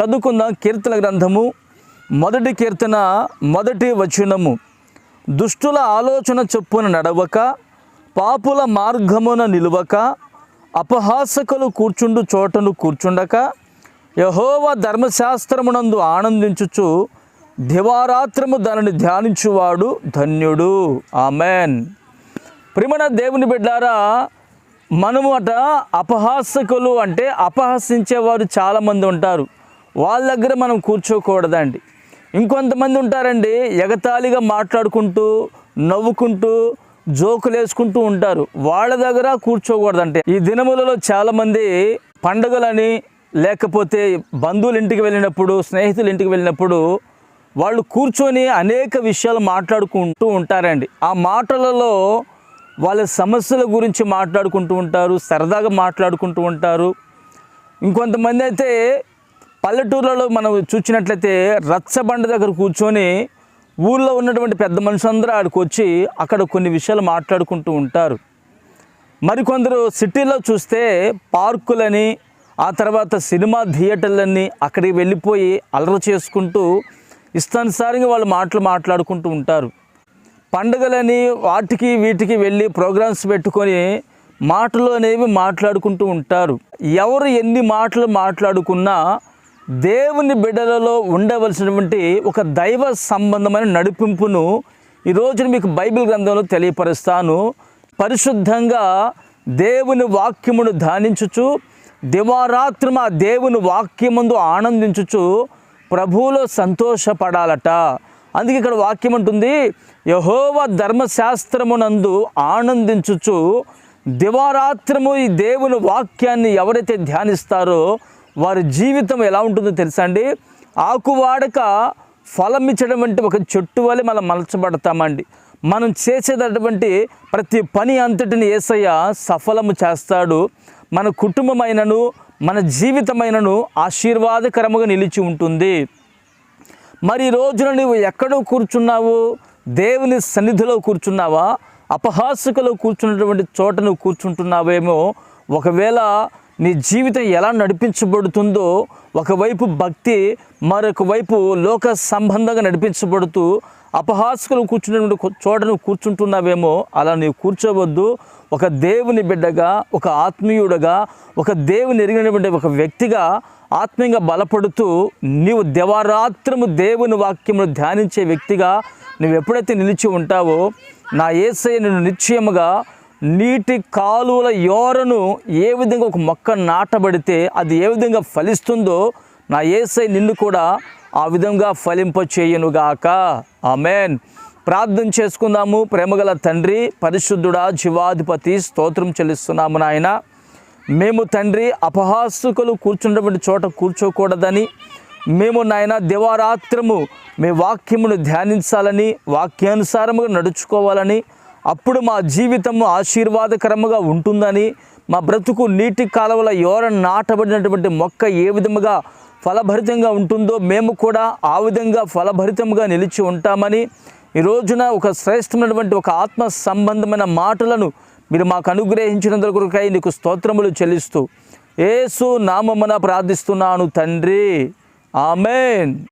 చదువుకుందాం కీర్తన గ్రంథము మొదటి కీర్తన మొదటి వచనము. దుష్టుల ఆలోచన చొప్పున నడవక పాపుల మార్గమున నిలువక అపహాసకులు కూర్చుండు చోటను కూర్చుండక యహోవ ధర్మశాస్త్రమునందు ఆనందించుచు దివారాత్రము దానిని ధ్యానించువాడు ధన్యుడు. ఆమెన్. ప్రిమణ దేవుని బిడ్డారా మనము అట అపహాసకులు అంటే అపహసించేవారు చాలామంది ఉంటారు. వాళ్ళ దగ్గర మనం కూర్చోకూడదండి. ఇంకొంతమంది ఉంటారండి ఎగతాళిగా మాట్లాడుకుంటూ నవ్వుకుంటూ జోకులు వేసుకుంటూ ఉంటారు. వాళ్ళ దగ్గర కూర్చోకూడదంటే. ఈ దినములలో చాలామంది పండుగలని లేకపోతే బంధువుల ఇంటికి వెళ్ళినప్పుడు స్నేహితుల ఇంటికి వెళ్ళినప్పుడు వాళ్ళు కూర్చొని అనేక విషయాలు మాట్లాడుకుంటూ ఉంటారండి. ఆ మాటలలో వాళ్ళ సమస్యల గురించి మాట్లాడుకుంటూ ఉంటారు సరదాగా మాట్లాడుకుంటూ ఉంటారు. ఇంకొంతమంది అయితే పల్లెటూర్లలో మనం చూసినట్లయితే రచ్చబండ దగ్గర కూర్చొని ఊళ్ళో ఉన్నటువంటి పెద్ద మనుషులందరూ ఆడికి వచ్చి అక్కడ కొన్ని విషయాలు మాట్లాడుకుంటూ ఉంటారు. మరికొందరు సిటీలో చూస్తే పార్కులని ఆ తర్వాత సినిమా థియేటర్లన్నీ అక్కడికి వెళ్ళిపోయి అలర చేసుకుంటూ ఇష్టానుసారంగా వాళ్ళు మాటలు మాట్లాడుకుంటూ ఉంటారు. పండుగలని వాటికి వీటికి వెళ్ళి ప్రోగ్రామ్స్ పెట్టుకొని మాటలు అనేవి మాట్లాడుకుంటూ ఉంటారు. ఎవరు ఎన్ని మాటలు మాట్లాడుకున్నా దేవుని బిడ్డలలో ఉండవలసినటువంటి ఒక దైవ సంబంధమైన నడిపింపును ఈ రోజున మీకు బైబిల్ గ్రంథంలో తెలియపరుస్తాను. పరిశుద్ధంగా దేవుని వాక్యమును ధ్యానించుచు దివారాత్రం ఆ దేవుని వాక్యముందు ఆనందించుచు ప్రభువులో సంతోషపడాలట. అందుకే ఇక్కడ వాక్యం ఉంటుంది యహోవ ధర్మశాస్త్రమునందు ఆనందించుచు దివారాత్రము ఈ దేవుని వాక్యాన్ని ఎవరైతే ధ్యానిస్తారో వారి జీవితం ఎలా ఉంటుందో తెలుసా అండి? ఆకువాడక ఫలం ఇచ్చడం వంటి ఒక చెట్టు వలె మనం మలచబడతామండి. మనం చేసేటటువంటి ప్రతి పని అంతటిని ఏసయ్య సఫలము చేస్తాడు. మన కుటుంబమైనను మన జీవితమైనను ఆశీర్వాదకరముగా నిలిచి ఉంటుంది. మరి రోజున నువ్వు ఎక్కడో కూర్చున్నావు? దేవుని సన్నిధిలో కూర్చున్నావా? అపహాసికలో కూర్చున్నటువంటి చోట నువ్వు కూర్చుంటున్నావేమో? ఒకవేళ నీ జీవితం ఎలా నడిపించబడుతుందో ఒకవైపు భక్తి మరొక వైపు లోక సంబంధంగా నడిపించబడుతూ అపహాసకులు కూర్చున్నటువంటి చోటను కూర్చుంటున్నావేమో అలా నీవు కూర్చోవద్దు. ఒక దేవుని బిడ్డగా ఒక ఆత్మీయుడగా ఒక దేవుని ఎరిగినటువంటి ఒక వ్యక్తిగా ఆత్మీయంగా బలపడుతూ నీవు దేవారాత్రము దేవుని వాక్యమును ధ్యానించే వ్యక్తిగా నువ్వు ఎప్పుడైతే నిలిచి ఉంటావో నా ఏసయ్య నిన్ను నిశ్చయముగా నీటి కాలువల యోరను ఏ విధంగా ఒక మొక్క నాటబడితే అది ఏ విధంగా ఫలిస్తుందో నా ఏసై నిన్ను కూడా ఆ విధంగా ఫలింప చేయనుగాక ఆమెన్. ప్రార్థన చేసుకుందాము. ప్రేమగల తండ్రి పరిశుద్ధుడా జీవాధిపతి స్తోత్రం చెల్లిస్తున్నాము నాయన. మేము తండ్రి అపహాసుకులు కూర్చున్నటువంటి చోట కూర్చోకూడదని. మేము నాయన దివారాత్రము మీ వాక్యమును ధ్యానించాలని వాక్యానుసారముగా నడుచుకోవాలని అప్పుడు మా జీవితము ఆశీర్వాదకరముగా ఉంటుందని మా బ్రతుకు నీటి కాలువల యోర నాటబడినటువంటి మొక్క ఏ విధముగా ఫలభరితంగా ఉంటుందో మేము కూడా ఆ విధంగా ఫలభరితంగా నిలిచి ఉంటామని ఈ రోజున ఒక శ్రేష్టమైనటువంటి ఒక ఆత్మ సంబంధమైన మాటలను మీరు మాకు అనుగ్రహించినందుకు కొరకై నీకు స్తోత్రములు చెల్లిస్తూ ఏసు నామమున ప్రార్థిస్తున్నాను తండ్రి. ఆమెన్.